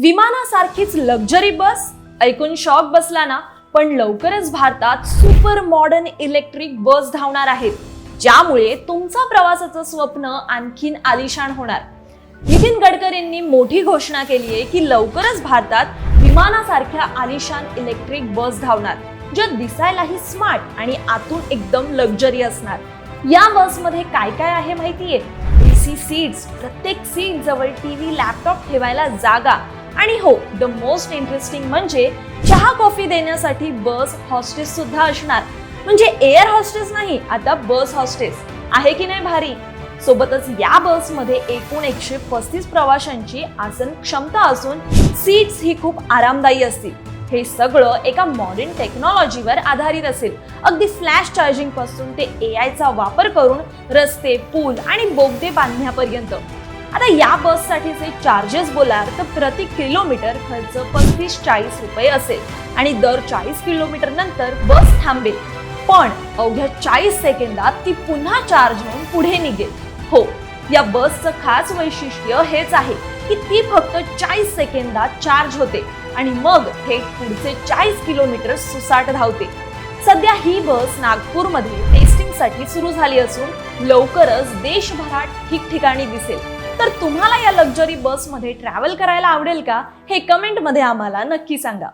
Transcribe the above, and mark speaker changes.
Speaker 1: विमानासारखीच luxury बस ऐकून shock बसला ना? पण लवकरच भारतात सुपर मॉडर्न इलेक्ट्रिक बस धावणार आहेत. ज्यामुळे तुमचा प्रवासाचं स्वप्न आणखीन आलिशान होणार. नितीन गडकरींनी मोठी घोषणा केली आहे की लवकरच भारतात विमानासारख्या आलिशान इलेक्ट्रिक बस धावणार ज्या दिसायलाही स्मार्ट आणि आतून एकदम लक्झरी असणार. या बसमध्ये काय काय आहे माहितीये? एसी सीट्स प्रत्येक सीट जवळ टीव्ही लॅपटॉप ठेवायला जागा आणि हो द मोस्ट इंटरेस्टिंग म्हणजे चहा कॉफी देण्यासाठी बस हॉस्टेस सुद्धा असणार. म्हणजे एअर हॉस्टेस नाही आता बस हॉस्टेस आहे की नाही भारी? सोबतच या बसमध्ये एकूण एकशे पस्तीस प्रवाशांची आसन क्षमता असून सीट्स ही खूप आरामदायी असतील. हे सगळं एका मॉडर्न टेक्नॉलॉजीवर आधारित असेल. अगदी फ्लॅश चार्जिंगपासून ते ए आयचा वापर करून रस्ते पूल आणि बोगदे बांधण्यापर्यंत. आता या बससाठीचे चार्जेस बोलाल तर प्रति किलोमीटर खर्च पस्तीस चाळीस रुपये असेल. आणि दर चाळीस किलोमीटर नंतर बस थांबेल. पण अवघ्या चाळीस सेकंदात ती पुन्हा चार्ज होऊन पुढे निघेल. हो या बसचं खास वैशिष्ट्य हेच आहे की ती फक्त चाळीस सेकंदात चार्ज होते. आणि मग थेट पुढचे चाळीस किलोमीटर सुसाट धावते. सध्या ही बस नागपूरमध्ये टेस्टिंगसाठी सुरू झाली असून लवकरच देशभरात ठिकठिकाणी दिसेल. तर तुम्हाला या लक्झरी बसमध्ये ट्रॅव्हल करायला आवडेल का? हे कमेंटमध्ये आम्हाला नक्की सांगा.